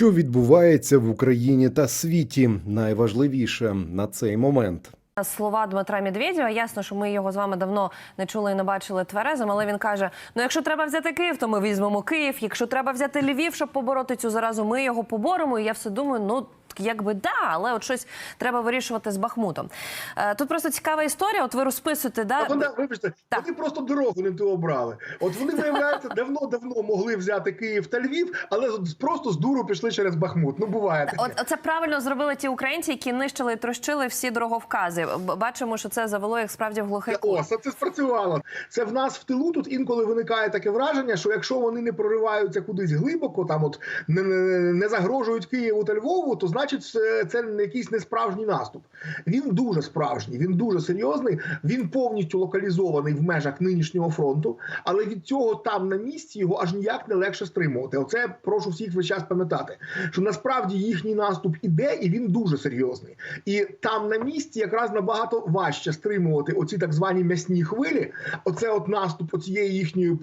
Що відбувається в Україні та світі? Найважливіше на цей момент. Слова Дмитра Медведєва. Ясно, що ми його з вами давно не чули і не бачили тверезим, але він каже: ну якщо треба взяти Київ, то ми візьмемо Київ. Якщо треба взяти Львів, щоб побороти цю заразу, ми його поборемо. І я все думаю, ну. Якби да, але от щось треба вирішувати з Бахмутом. Е, Тут просто цікава історія. От ви розписуєте, да А вони, вибачте, Так. вони просто дорогу не ту обрали. От вони, виявляється, давно-давно могли взяти Київ та Львів, але просто з дуру пішли через Бахмут. Ну, буває таке. От це правильно зробили ті українці, які нищили і трощили всі дороговкази. Бачимо, що це завело їх справді в глухий. О, це, це спрацювало. Це в нас в тилу тут інколи виникає таке враження, що якщо вони не прориваються кудись глибоко, там от не, не, не загрожують Києву та Львову, то значить це, це не якийсь несправжній наступ. Він дуже справжній, він дуже серйозний. Він повністю локалізований в межах нинішнього фронту, але від цього там на місці його аж ніяк не легше стримувати. Оце прошу всіх весь час пам'ятати, що насправді їхній наступ іде, і він дуже серйозний. І там на місці якраз набагато важче стримувати оці так звані м'ясні хвилі. Оце от наступ оцієї їхньої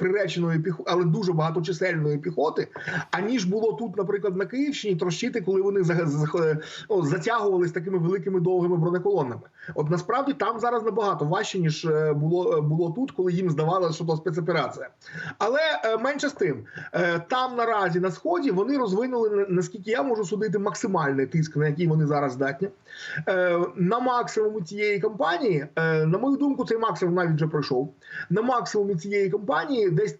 приреченої піхоти, але дуже багаточисельної піхоти, аніж було тут, наприклад, на Київщині трощити, коли вони за- затягувались такими великими довгими бронеколонами. От насправді там зараз набагато важче ніж е, було е, було тут, коли їм здавалося, що то спецоперація. Але е, менше з тим, там наразі на сході вони розвинули наскільки я можу судити максимальний тиск, на який вони зараз здатні. На максимумі цієї кампанії, на мою думку, цей максимум навіть вже пройшов. На максимумі цієї кампанії десь.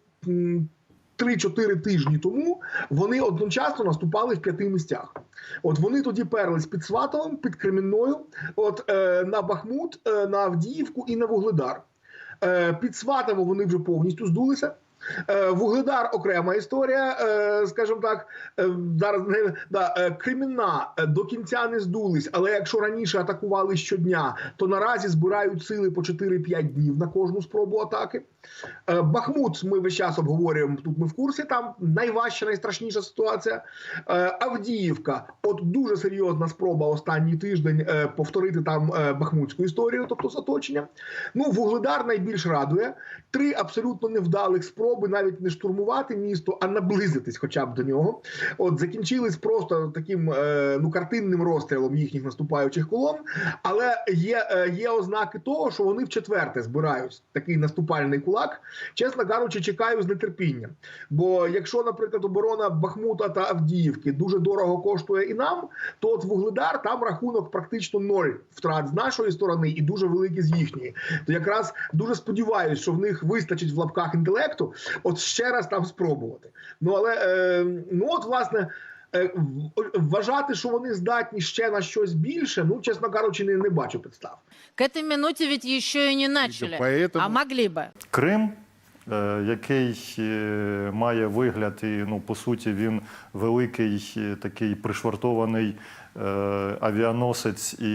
М, 3-4 тижні тому вони одночасно наступали в п'яти місцях. От вони тоді перлись під Сватовим, під Кремінною, от е, на Бахмут, е, на Авдіївку і на Вугледар. Е, під Сватово вони вже повністю здулися. Е, Вугледар окрема історія, е, скажімо так, е, зараз не да, Кремінна е, до кінця не здулись, але якщо раніше атакували щодня, то наразі збирають сили по 4-5 днів на кожну спробу атаки. Бахмут ми весь час обговорюємо. Тут ми в курсі. Там найважча, найстрашніша ситуація. Авдіївка, от дуже серйозна спроба останній тиждень повторити там бахмутську історію, тобто з оточенням. Ну, Вугледар найбільш радує. Три абсолютно невдалих спроби навіть не штурмувати місто, а наблизитись, хоча б до нього. От закінчились просто таким е, ну картинним розстрілом їхніх наступаючих колон. Але є, е, є ознаки того, що вони в четверте збирають такий наступальний кулак. Чесно кажучи, чекаю з нетерпінням. Бо якщо, наприклад, оборона Бахмута та Авдіївки дуже дорого коштує і нам, то от Вугледар там рахунок практично ноль втрат з нашої сторони і дуже великий з їхньої. То якраз дуже сподіваюся, що в них вистачить в лапках інтелекту, от ще раз там спробувати. Ну але е, ну от власне. е, в- Вважати, що вони здатні ще на щось більше, ну чесно кажучи, не, не бачу підстав. К этой минуте ведь еще и не начали. поэтому- А могли бы. Крим, е, який е, має вигляд, і ну по суті він великий, е, такий пришвартований е, авіаносець і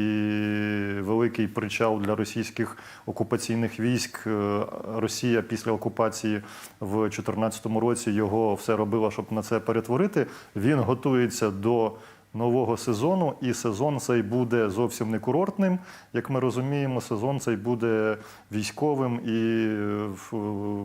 великий причал для російських окупаційних військ. Е, Росія після окупації в 2014 році його все робила, щоб на це перетворити. Він готується до нового сезону, і сезон цей буде зовсім не курортним. Як ми розуміємо, сезон цей буде військовим і е,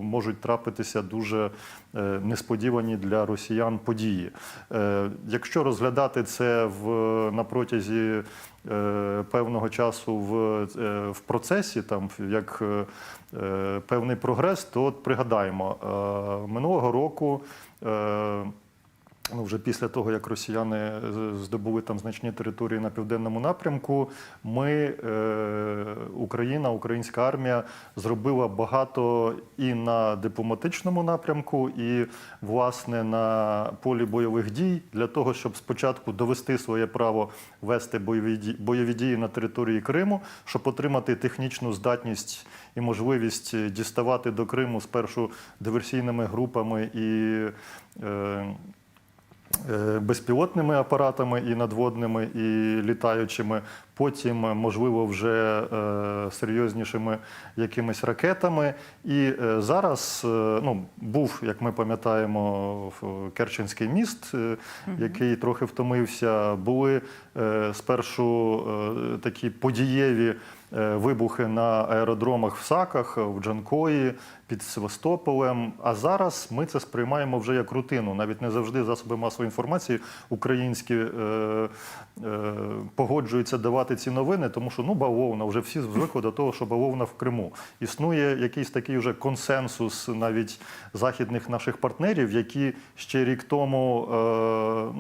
можуть трапитися дуже е, несподівані для росіян події. Е, Якщо розглядати це в на протязі е, певного часу в, е, в процесі, там як е, е, певний прогрес, то от пригадаємо е, минулого року. Е, Ну, вже після того, як росіяни здобули там значні території на південному напрямку, ми, е, Україна, українська армія зробила багато і на дипломатичному напрямку, і власне на полі бойових дій для того, щоб спочатку довести своє право вести бойові дії, бойові дії на території Криму, щоб отримати технічну здатність і можливість діставати до Криму спершу диверсійними групами і. Е, е, безпілотними апаратами і надводними, і літаючими. Потім, можливо, вже е, серйознішими якимись ракетами. І е, зараз е, ну, був, як ми пам'ятаємо, Керченський міст, е, який трохи втомився. Були е, спершу е, такі подієві е, вибухи на аеродромах в Саках, в Джанкої, під Севастополем. А зараз ми це сприймаємо вже як рутину. Навіть не завжди засоби масової інформації українські е, е, погоджуються давати ці новини, тому що ну бавовна, вже всі звикли до того, що бавовна в Криму. Існує якийсь такий вже консенсус навіть західних наших партнерів, які ще рік тому е,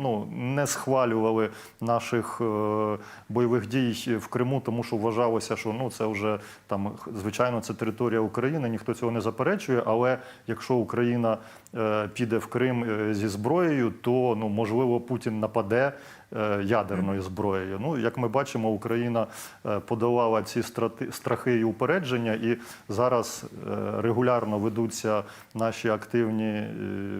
ну, не схвалювали наших е, бойових дій в Криму, тому що вважалося, що ну це вже там звичайно це територія України, ніхто цього не заперечує. Але якщо Україна піде в Крим е, зі зброєю, то ну можливо Путін нападе е, ядерною зброєю. Ну як ми бачимо, Україна е, подолала ці страхи і упередження, і зараз е, регулярно ведуться наші активні е,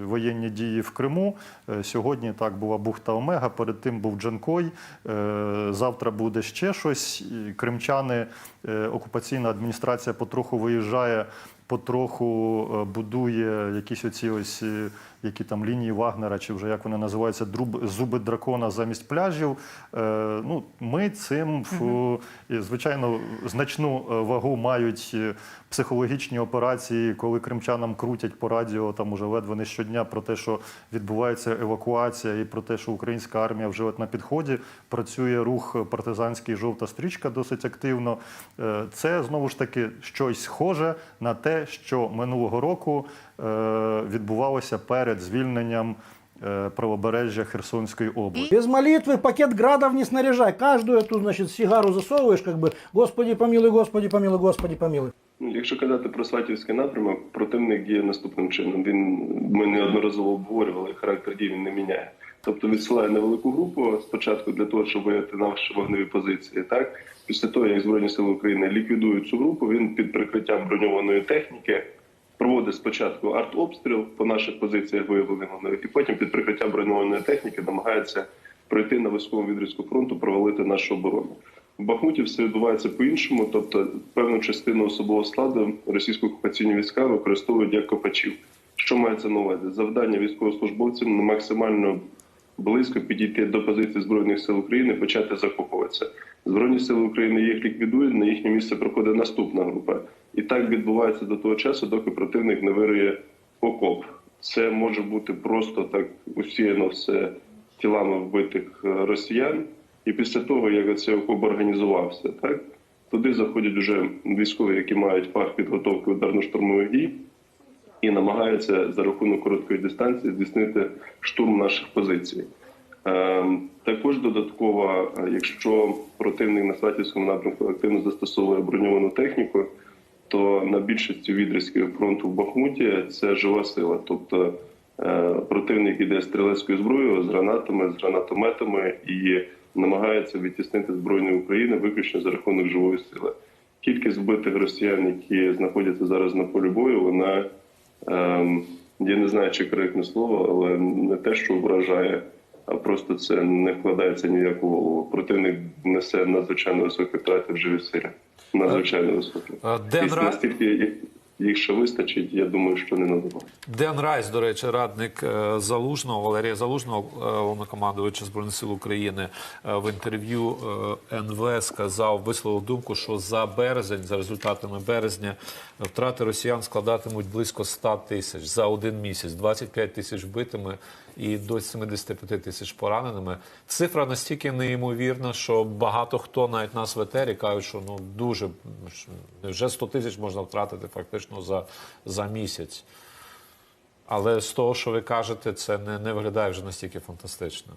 воєнні дії в Криму. Е, Сьогодні так була бухта Омега, перед тим був Джанкой. е, Завтра буде ще щось. Кримчани, е, окупаційна адміністрація потроху виїжджає. Потроху е, будує якісь оці ось е, які там лінії Вагнера, чи вже як вони називаються, друб, зуби дракона замість пляжів. Е, ну, ми цим в, звичайно значну е, вагу мають психологічні операції, коли кримчанам крутять по радіо там уже ледве не щодня про те, що відбувається евакуація, і про те, що українська армія вже от на підході працює рух партизанський жовта стрічка досить активно. Е, Це знову ж таки щось схоже на те, що минулого року е, відбувалося перед звільненням е, правобережжя Херсонської області. Без молитвы пакет градов не снаряжай. Каждую эту, значит, сигару засовываешь, как бы, Господи помилуй, Господи помилуй, Господи помилуй. Ну, Якщо казати про Сватівський напрямок, противник діє наступним чином. Він ми неодноразово обговорювали, характер дій він не міняє. Тобто відсилає невелику групу спочатку для того, щоб виявити наші вогневі позиції. Так після того, як Збройні Сили України ліквідують цю групу, він під прикриттям броньованої техніки проводить спочатку артобстріл по наших позиціях виявлених вогневих, і потім під прикриттям броньованої техніки намагається пройти на військовому відрізку фронту, провалити нашу оборону. В Бахмуті все відбувається по-іншому, тобто певну частину особового складу російсько-окупаційні війська використовують як копачів. Що мається на увазі? Завдання військовослужбовців на максимально близько підійти до позиції збройних сил України, почати закопуватися. Збройні сили України їх ліквідують. На їхнє місце проходить наступна група, і так відбувається до того часу, доки противник не вирує окоп. Це може бути просто так усіяно все тілами вбитих е, росіян. І після того, як цей окоп організувався, так туди заходять вже військові, які мають фах підготовки ударно-штурмових дій, і намагаються за рахунок короткої дистанції здійснити штурм наших позицій. Ем, Також додатково, якщо противник на Сватівському напрямку активно застосовує броньовану техніку, то на більшості відрізків фронту в Бахмуті це жива сила. Тобто е, противник іде стрілецькою зброєю, з гранатами, з гранатометами і намагається відтіснити збройні України виключно за рахунок живої сили. Кількість вбитих росіян, які знаходяться зараз на полі бою, вона я не знаю, чи коректне слово, але не те, що вражає, а просто це не вкладається ніяк у голову. Противник несе надзвичайно високі втрати в живі силі. Надзвичайно високі. Е, Ра- настільки їх, ще вистачить, я думаю, що не надовго. Ден Райс, до речі, радник е, Залужного, Валерія Залужного, е, головнокомандувача Збройних сил України, е, в інтерв'ю НВ сказав, висловив думку, що за березень, за результатами березня, втрати росіян складатимуть близько 100 тисяч за один місяць, 25 тисяч вбитими і до 75 тисяч пораненими. Цифра настільки неймовірна, що багато хто, навіть нас в кажуть, що ну дуже що вже 100 тисяч можна втратити фактично за, за місяць. Але з того, що ви кажете, це не, не виглядає вже настільки фантастично.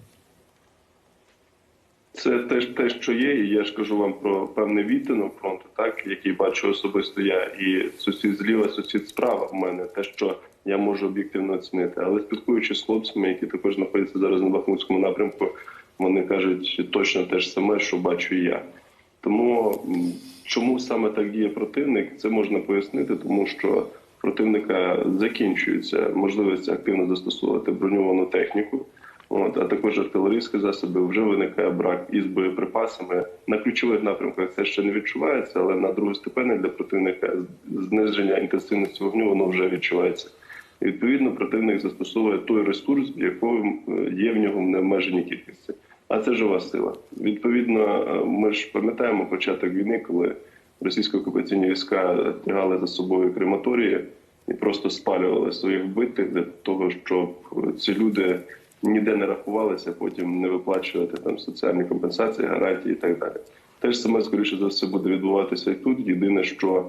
Це теж те, що є, і я ж кажу вам про певний відтинок фронту, так який бачу особисто я, і сусід зліва, сусід справа в мене, те, що я можу об'єктивно оцінити. Але спілкуючись з хлопцями, які також знаходяться зараз на Бахмутському напрямку, вони кажуть точно те ж саме, що бачу я. Тому чому саме так діє противник, це можна пояснити, тому що противника закінчується можливість активно застосовувати броньовану техніку. От, а також артилерійські засоби вже виникає брак із боєприпасами. На ключових напрямках це ще не відчувається, але на другостепенних для противника зниження інтенсивності вогню воно вже відчувається. І, відповідно, противник застосовує той ресурс, який є в нього в необмеженій кількості. А це жива сила. Відповідно, е, ми ж пам'ятаємо початок війни, коли російські окупаційні війська тягали за собою крематорії і просто спалювали своїх вбитих для того, щоб ці люди ніде не рахувалися, потім не виплачувати там соціальні компенсації, гарантії і так далі. Теж саме скоріше за все буде відбуватися і тут. Єдине, що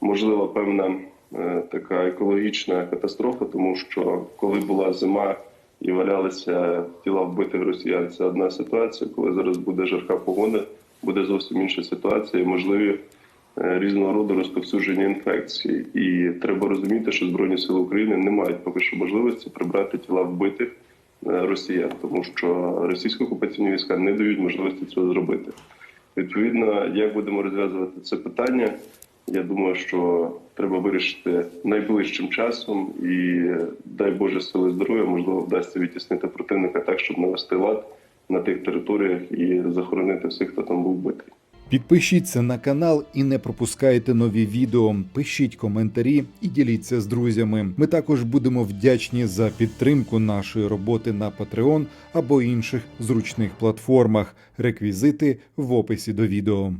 можливо певна е, така екологічна катастрофа, тому що коли була зима і валялися тіла вбитих росіян, це одна ситуація. Коли зараз буде жарка погода, буде зовсім інша ситуація. можливі е, різного роду розповсюдження інфекції. І треба розуміти, що Збройні Сили України не мають поки що можливості прибрати тіла вбитих е, росіян, тому що російські окупаційні війська не дають можливості цього зробити. Відповідно, як будемо розв'язувати це питання, я думаю, що треба вирішити найближчим часом і дай Боже сили здоров'я, можливо, вдасться відтіснити противника так, щоб навести лад на тих територіях і захоронити всіх, хто там був битий. Підпишіться на канал і не пропускайте нові відео. Пишіть коментарі і діліться з друзями. Ми також будемо вдячні за підтримку нашої роботи на Patreon або інших зручних платформах. Реквізити в описі до відео.